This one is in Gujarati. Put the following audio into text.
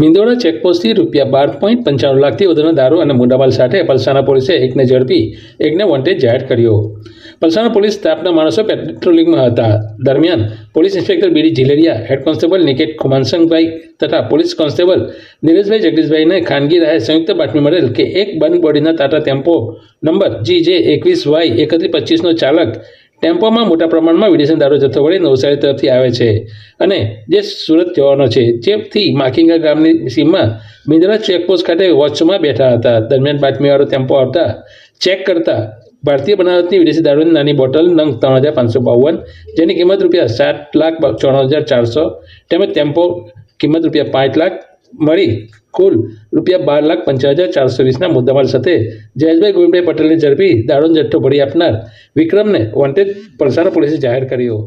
મિંદોરા ચેકપોસ્ટથી રૂપિયા બાર પોઈન્ટ પંચાણું લાખથી વધુનો દારૂ અને મુદ્દામાલ સાથે પલસાણા પોલીસે એકને ઝડપી, એકને વોન્ટેજ જાહેર કર્યો. પલસાણા પોલીસ સ્ટાફના માણસો પેટ્રોલિંગમાં હતા. દરમિયાન police inspector B D Zileriya, head constable નિકેટ કુમાનસંગભાઈ તથા પોલીસ કોન્સ્ટેબલ નિલેશભાઈ જગદીશભાઈને ખાનગી રાહે સંયુક્ત બાતમી મળેલ કે એક બંધ બોડીના Tata tempo number G J એકવીસ વાય એકત્રીસ પચીસનો ચાલક ટેમ્પોમાં મોટા પ્રમાણમાં વિદેશી દારૂ જથ્થો વડે નવસારી તરફથી આવે છે. અને જે સુરત જવાનો છે જેથી માકિંગા ગામની સીમમાં મિંદરા ચેકપોસ્ટ ખાતે વોચમાં બેઠા હતા. દરમિયાન બાતમીવાળો ટેમ્પો આવતા ચેક કરતા ભારતીય બનાવટની વિદેશી દારૂની નાની બોટલ નંગ ત્રણ હજાર પાંચસો બાવન, જેની કિંમત રૂપિયા સાત લાખ ચોરાણું હજાર ચારસો, તેમજ ટેમ્પો કિંમત રૂપિયા પાંચ લાખ મળી. કુલ રૂપિયા બાર લાખ પંચાવન હજાર ચારસો વીસના મુદ્દામાલ સાથે જયેશભાઈ ગોવિંદભાઈ પટેલને ઝડપી દારૂનો જથ્થો ભરી આપનાર વિક્રમને વોન્ટેડ પલસાણા પોલીસે જાહેર કર્યો.